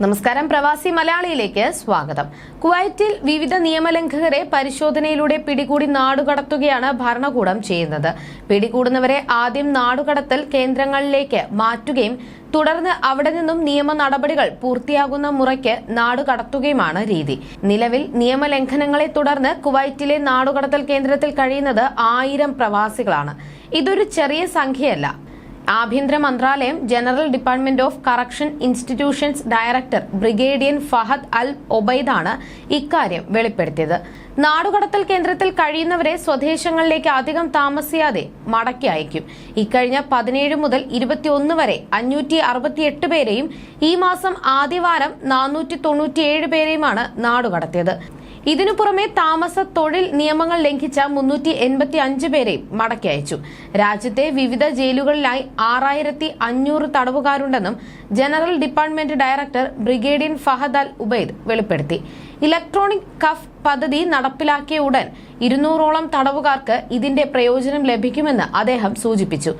നമസ്കാരം. പ്രവാസി മലയാളിയിലേക്ക് സ്വാഗതം. കുവൈറ്റിൽ വിവിധ നിയമലംഘകരെ പരിശോധനയിലൂടെ പിടികൂടി നാടുകടത്തുകയാണ് ഭരണകൂടം ചെയ്യുന്നത്. പിടികൂടുന്നവരെ ആദ്യം നാടുകടത്തൽ കേന്ദ്രങ്ങളിലേക്ക് മാറ്റുകയും തുടർന്ന് അവിടെ നിന്നും നിയമ നടപടികൾ പൂർത്തിയാകുന്ന മുറയ്ക്ക് നാടുകടത്തുകയുമാണ് രീതി. നിലവിൽ നിയമലംഘനങ്ങളെ തുടർന്ന് കുവൈറ്റിലെ നാടുകടത്തൽ കേന്ദ്രത്തിൽ കഴിയുന്നത് ആയിരം പ്രവാസികളാണ്. ഇതൊരു ചെറിയ സംഖ്യയല്ല. ആഭ്യന്തര മന്ത്രാലയം general department of correction institutions director brigadier Fahad Al ഒബൈദാണ് ഇക്കാര്യം വെളിപ്പെടുത്തിയത്. നാടുകടത്തൽ കേന്ദ്രത്തിൽ കഴിയുന്നവരെ സ്വദേശങ്ങളിലേക്ക് അധികം താമസിയാതെ മടക്കി അയക്കും. ഇക്കഴിഞ്ഞ പതിനേഴ് മുതൽ ഇരുപത്തിയൊന്ന് വരെ അഞ്ഞൂറ്റി അറുപത്തിയെട്ട് പേരെയും ഈ മാസം ആദ്യവാരം നാനൂറ്റി തൊണ്ണൂറ്റിയേഴ് പേരെയുമാണ് നാടുകടത്തിയത്. ഇതിനു പുറമെ താമസ തൊഴിൽ നിയമങ്ങൾ ലംഘിച്ച മുന്നൂറ്റി എൺപത്തി അഞ്ച് പേരെയും മടക്കി അയച്ചു. രാജ്യത്തെ വിവിധ ജയിലുകളിലായി ആറായിരത്തി അഞ്ഞൂറ് തടവുകാരുണ്ടെന്നും general department director brigadier Fahad Al Ubaid വെളിപ്പെടുത്തി. ഇലക്ട്രോണിക് കഫ് പദ്ധതി നടപ്പിലാക്കിയ ഉടൻ ഇരുന്നൂറോളം തടവുകാർക്ക് ഇതിന്റെ പ്രയോജനം ലഭിക്കുമെന്ന് അദ്ദേഹം സൂചിപ്പിച്ചു.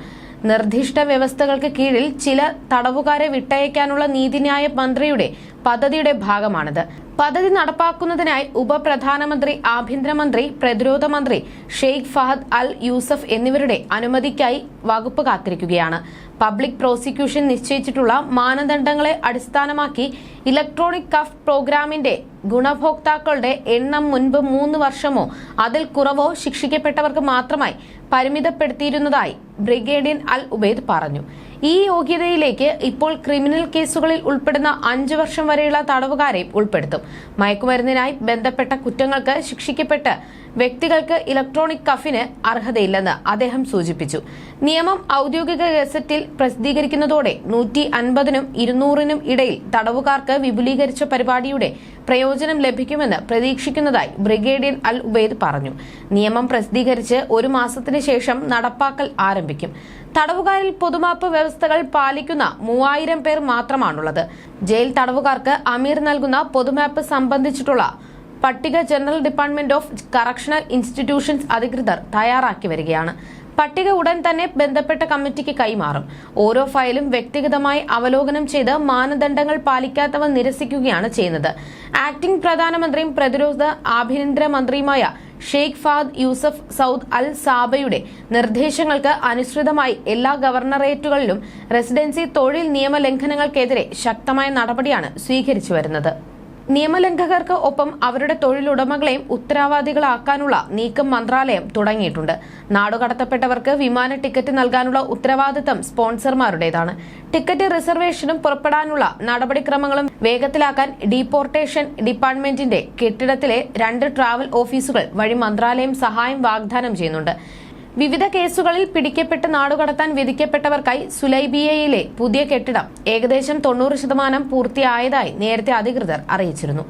നിർദ്ദിഷ്ട വ്യവസ്ഥകൾക്ക് കീഴിൽ ചില തടവുകാരെ വിട്ടയക്കാനുള്ള നീതിന്യായ മന്ത്രിയുടെ പദ്ധതിയുടെ ഭാഗമാണിത്. പദ്ധതി നടപ്പാക്കുന്നതിനായി ഉപപ്രധാനമന്ത്രി ആഭ്യന്തരമന്ത്രി പ്രതിരോധ മന്ത്രി ഷെയ്ഖ് ഫഹദ് അൽ യൂസഫ് എന്നിവരുടെ അനുമതിക്കായി വകുപ്പ് കാത്തിരിക്കുകയാണ്. പബ്ലിക് പ്രോസിക്യൂഷൻ നിശ്ചയിച്ചിട്ടുള്ള മാനദണ്ഡങ്ങളെ അടിസ്ഥാനമാക്കി ഇലക്ട്രോണിക് കഫ് പ്രോഗ്രാമിന്റെ ഗുണഭോക്താക്കളുടെ എണ്ണം മുൻപ് മൂന്ന് വർഷമോ അതിൽ കുറവോ ശിക്ഷിക്കപ്പെട്ടവർക്ക് മാത്രമായി പരിമിതപ്പെടുത്തിയിരുന്നതായി ബ്രിഗേഡിയൻ അൽ ഉബേദ് പറഞ്ഞു. ഈ യോഗ്യതയിലേക്ക് ഇപ്പോൾ ക്രിമിനൽ കേസുകളിൽ ഉൾപ്പെടുന്ന അഞ്ചു വർഷം വരെയുള്ള തടവുകാരെയും ഉൾപ്പെടുത്തും. മയക്കുമരുന്നിനായി ബന്ധപ്പെട്ട കുറ്റങ്ങൾക്ക് ശിക്ഷിക്കപ്പെട്ട് വ്യക്തികൾക്ക് ഇലക്ട്രോണിക് കഫിന് അർഹതയില്ലെന്ന് അദ്ദേഹം സൂചിപ്പിച്ചു. നിയമം ഔദ്യോഗിക ഗസറ്റിൽ പ്രസിദ്ധീകരിക്കുന്നതോടെ നൂറ്റി അൻപതിനും ഇരുന്നൂറിനും ഇടയിൽ തടവുകാർക്ക് വിപുലീകരിച്ച പരിപാടിയുടെ പ്രയോജനം ലഭിക്കുമെന്ന് പ്രതീക്ഷിക്കുന്നതായി ബ്രിഗേഡിയൻ അൽ ഉബൈദ് പറഞ്ഞു. നിയമം പ്രസിദ്ധീകരിച്ച് ഒരു മാസത്തിന് ശേഷം നടപ്പാക്കൽ ആരംഭിക്കും. തടവുകാരിൽ പൊതുമാപ്പ് വ്യവസ്ഥകൾ പാലിക്കുന്ന മൂവായിരം പേർ മാത്രമാണുള്ളത്. ജയിൽ തടവുകാർക്ക് അമീർ നൽകുന്ന പൊതുമാപ്പ് സംബന്ധിച്ചിട്ടുള്ള പട്ടിക general department of correctional institutions അധികൃതർ തയ്യാറാക്കി വരികയാണ്. പട്ടിക ഉടൻ തന്നെ ബന്ധപ്പെട്ട കമ്മിറ്റിക്ക് കൈമാറും. ഓരോ ഫയലും വ്യക്തിഗതമായി അവലോകനം ചെയ്ത് മാനദണ്ഡങ്ങൾ പാലിക്കാത്തവ നിരസിക്കുകയാണ് ചെയ്യുന്നത്. ആക്ടിംഗ് പ്രധാനമന്ത്രിയും പ്രതിരോധ ആഭ്യന്തര മന്ത്രിയുമായ Sheikh Fahad Yousef Saud Al സാബയുടെ നിർദ്ദേശങ്ങൾക്ക് അനുസൃതമായി എല്ലാ ഗവർണറേറ്റുകളിലും റെസിഡൻസി തൊഴിൽ നിയമലംഘനങ്ങൾക്കെതിരെ ശക്തമായ നടപടിയാണ് സ്വീകരിച്ചു വരുന്നത്. നിയമലംഘകർക്ക് ഒപ്പം അവരുടെ തൊഴിലുടമകളെയും ഉത്തരവാദികളാക്കാനുള്ള നീക്കം മന്ത്രാലയം തുടങ്ങിയിട്ടുണ്ട്. നാടുകടത്തപ്പെട്ടവർക്ക് വിമാന ടിക്കറ്റ് നൽകാനുള്ള ഉത്തരവാദിത്തം സ്പോൺസർമാരുടേതാണ്. ടിക്കറ്റ് റിസർവേഷനും പുറപ്പെടാനുള്ള നടപടിക്രമങ്ങളും വേഗത്തിലാക്കാൻ ഡീപ്പോർട്ടേഷൻ ഡിപ്പാർട്ട്മെന്റിന്റെ കെട്ടിടത്തിലെ രണ്ട് ട്രാവൽ ഓഫീസുകൾ വഴി മന്ത്രാലയം സഹായം വാഗ്ദാനം ചെയ്യുന്നുണ്ട്. വിവിധ കേസുകളിൽ പിടിക്കപ്പെട്ട് നാടുകടത്താൻ വിധിക്കപ്പെട്ടവർക്കായി സുലൈബിയയിലെ പുതിയ കെട്ടിടം ഏകദേശം തൊണ്ണൂറ് ശതമാനം പൂർത്തിയായതായി നേരത്തെ അധികൃതർ അറിയിച്ചിരുന്നു